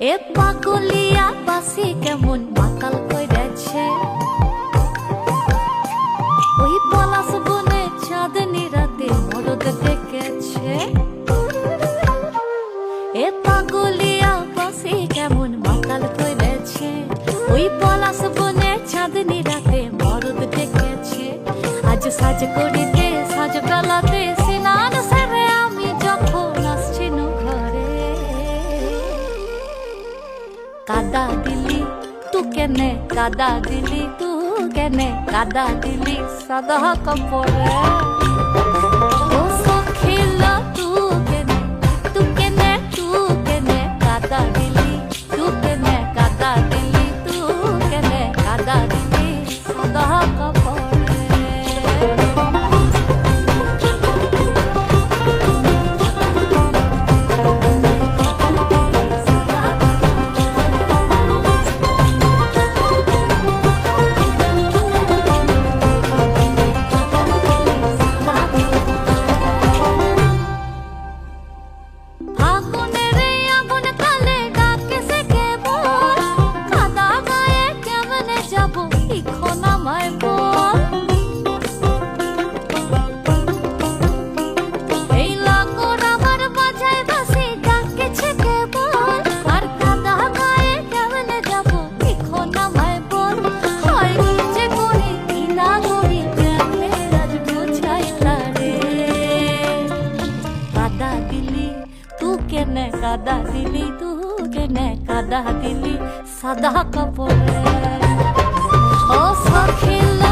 এ পাগলিয়া বাসি কেমন মাতাল কইরেছে? ওই পলাশ বনে চাঁদনি রাতে মরদ ডেকেছে। এ পাগলিয়া বাসি কেমন মাতাল কইরেছে? ওই পলাশ বনে চাঁদনি রাতে মরদ ডেকেছে। আজ সাজ করিতে কাদা দিলি তু কেনে কাদা দিলি তু কেনে কাদা দিলি সাদা কাপড়ে। দিলি তু কেনে কাদা দিলি তু কেনে কাদা দিলি সাদা কাপড়ে। ও সখিলা